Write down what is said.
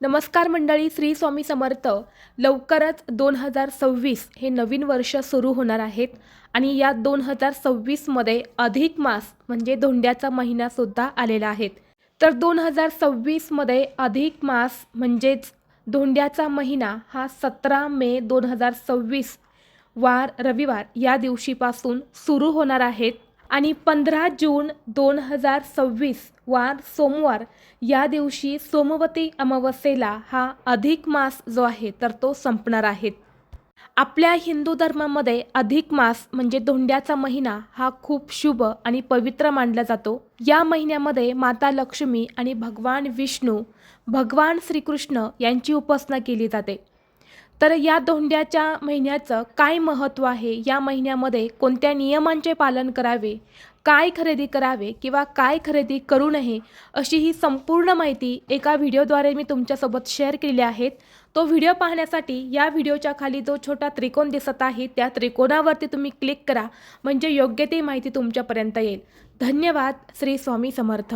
नमस्कार मंडळी श्री स्वामी समर्थ. लवकरच दोन हजार सव्वीस हे नवीन वर्ष सुरू होणार आहेत आणि या दोन हजार सव्वीसमध्ये अधिक मास म्हणजे धोंड्याचा महिनासुद्धा आलेला आहे. तर दोन हजार सव्वीसमध्ये अधिक मास म्हणजेच धोंड्याचा महिना हा सतरा मे दोन हजार सव्वीस वार रविवार या दिवशीपासून सुरू होणार आहेत. आणि पंधरा जून दोन हजार सव्वीस वार सोमवार या दिवशी सोमवती अमावस्येला हा अधिक मास जो आहे तर तो संपणार आहे. आपल्या हिंदू धर्मामध्ये अधिक मास म्हणजे धोंड्याचा महिना हा खूप शुभ आणि पवित्र मानला जातो. या महिन्यामध्ये माता लक्ष्मी आणि भगवान विष्णू भगवान श्रीकृष्ण यांची उपासना केली जाते. तर या धोंड्याच्या महिन्याचं काय महत्त्व आहे? या महिन्यामध्ये कोणत्या नियमांचे पालन करावे? काय खरेदी करावे किंवा काय खरेदी करू नये? अशी ही संपूर्ण माहिती एका व्हिडिओद्वारे मी तुमच्यासोबत शेअर केलेली आहेत. तो व्हिडिओ पाहण्यासाठी या व्हिडिओच्या खाली जो छोटा त्रिकोण दिसत आहे त्या त्रिकोणावरती तुम्ही क्लिक करा. म्हणजे योग्य ती माहिती तुमच्यापर्यंत येईल. धन्यवाद. श्री स्वामी समर्थ.